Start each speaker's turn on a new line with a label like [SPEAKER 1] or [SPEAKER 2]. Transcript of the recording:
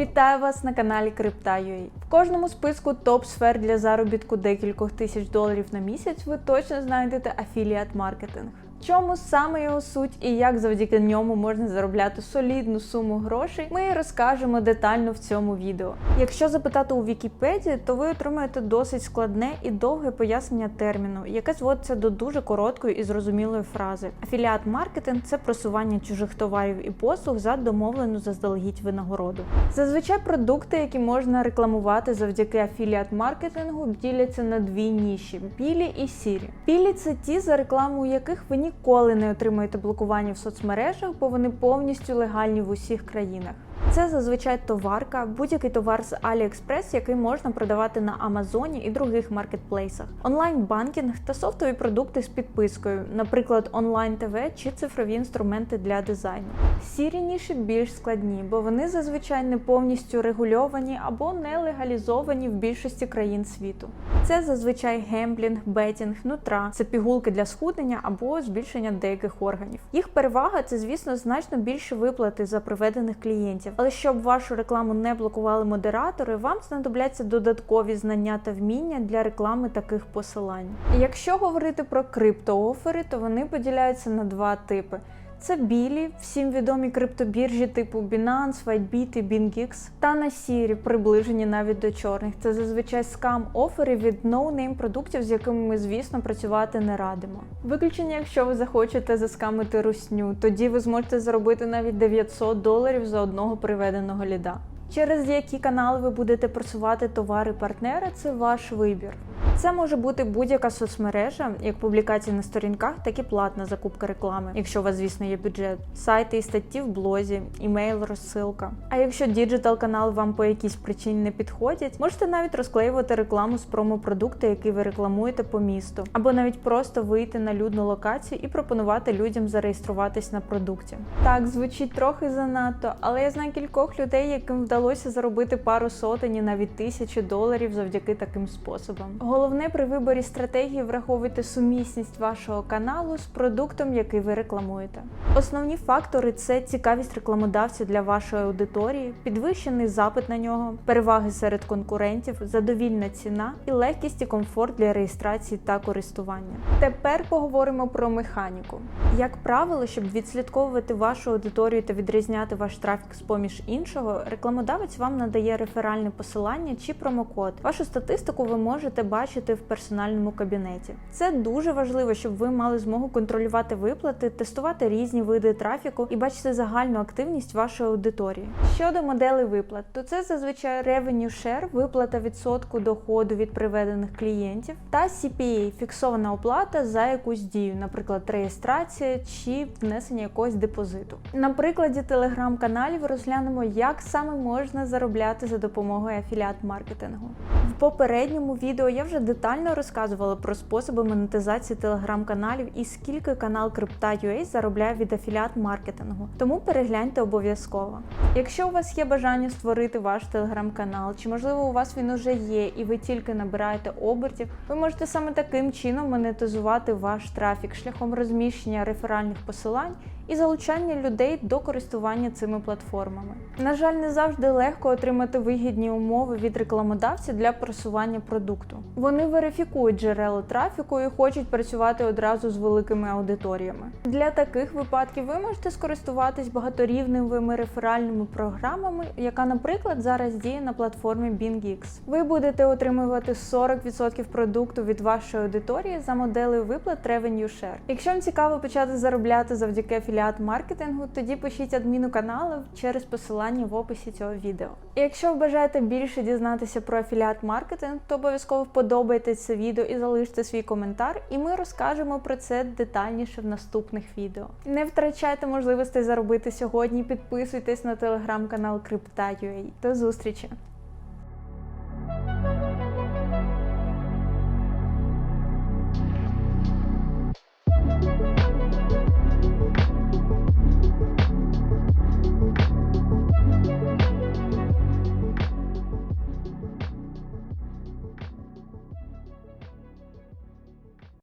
[SPEAKER 1] Вітаю вас на каналі Крипта.ua. В кожному списку топ сфер для заробітку декількох тисяч доларів на місяць ви точно знайдете афіліат маркетинг. Чому саме його суть і як завдяки ньому можна заробляти солідну суму грошей, ми розкажемо детально в цьому відео. Якщо запитати у Вікіпедії, то ви отримаєте досить складне і довге пояснення терміну, яке зводиться до дуже короткої і зрозумілої фрази. Афіліат маркетинг це просування чужих товарів і послуг за домовлену заздалегідь винагороду. Зазвичай продукти, які можна рекламувати завдяки афіліат маркетингу, діляться на дві ніші білі і сірі. Білі це ті, за рекламу яких ви ніколи не отримаєте блокування в соцмережах, бо вони повністю легальні в усіх країнах. Це зазвичай товарка, будь-який товар з AliExpress, який можна продавати на Амазоні і других маркетплейсах, онлайн-банкінг та софтові продукти з підпискою, наприклад, онлайн ТВ чи цифрові інструменти для дизайну. Сірі ніші більш складні, бо вони зазвичай не повністю регульовані або не легалізовані в більшості країн світу. Це зазвичай гемблінг, бетінг, нутра, це пігулки для схуднення або збільшення деяких органів. Їх перевага це, звісно, значно більше виплати за приведених клієнтів. Але щоб вашу рекламу не блокували модератори, вам знадобляться додаткові знання та вміння для реклами таких посилань. Якщо говорити про криптоофери, то вони поділяються на два типи. Це білі, всім відомі криптобіржі типу Binance, WhiteBit і BingX, та на сірі, приближені навіть до чорних. Це зазвичай скам-офери від ноунейм продуктів, з якими ми, звісно, працювати не радимо. Виключення, якщо ви захочете заскамити русню, тоді ви зможете заробити навіть 900 доларів за одного приведеного ліда. Через які канали ви будете просувати товари партнера, це ваш вибір. Це може бути будь-яка соцмережа, як публікації на сторінках, так і платна закупка реклами, якщо у вас, звісно, є бюджет, сайти і статті в блозі, імейл, розсилка. А якщо діджитал канал вам по якійсь причині не підходять, можете навіть розклеювати рекламу з промопродукту, який ви рекламуєте по місту, або навіть просто вийти на людну локацію і пропонувати людям зареєструватись на продукті. Так, звучить трохи занадто, але я знаю кількох людей, яким вдалося заробити пару сотень і навіть тисячі доларів завдяки таким способам. Головне при виборі стратегії враховуйте сумісність вашого каналу з продуктом, який ви рекламуєте. Основні фактори це цікавість рекламодавця для вашої аудиторії, підвищений запит на нього, переваги серед конкурентів, задовільна ціна і легкість і комфорт для реєстрації та користування. Тепер поговоримо про механіку. Як правило, щоб відслідковувати вашу аудиторію та відрізняти ваш трафік з поміж іншого, рекламодавець вам надає реферальне посилання чи промокод. Вашу статистику ви можете бачити в персональному кабінеті. Це дуже важливо, щоб ви мали змогу контролювати виплати, тестувати різні види трафіку і бачити загальну активність вашої аудиторії. Щодо моделей виплат, то це зазвичай revenue share, виплата відсотку доходу від приведених клієнтів, та CPA – фіксована оплата за якусь дію, наприклад, реєстрація чи внесення якогось депозиту. На прикладі телеграм-каналів розглянемо, як саме можна заробляти за допомогою афіліат-маркетингу. В попередньому відео я вже детально розказувала про способи монетизації телеграм-каналів і скільки канал Крипта.ua заробляє від афіліат-маркетингу, тому перегляньте обов'язково. Якщо у вас є бажання створити ваш телеграм-канал, чи можливо у вас він уже є і ви тільки набираєте обертів, ви можете саме таким чином монетизувати ваш трафік шляхом розміщення реферальних посилань і залучання людей до користування цими платформами. На жаль, не завжди легко отримати вигідні умови від рекламодавця для просування продукту. Вони верифікують джерела трафіку і хочуть працювати одразу з великими аудиторіями. Для таких випадків ви можете скористуватись багаторівневими реферальними програмами, яка, наприклад, зараз діє на платформі BingX. Ви будете отримувати 40% продукту від вашої аудиторії за моделею виплат Revenue Share. Якщо вам цікаво почати заробляти завдяки афіліат маркетингу, тоді пишіть адміну каналу через посилання в описі цього відео. І якщо ви бажаєте більше дізнатися про афіліат маркетинг, то обов'язково вподобайте це відео і залиште свій коментар, і ми розкажемо про це детальніше в наступних відео. Не втрачайте можливості заробити сьогодні. Підписуйтесь на телеграм-канал Крипта.ua. До зустрічі!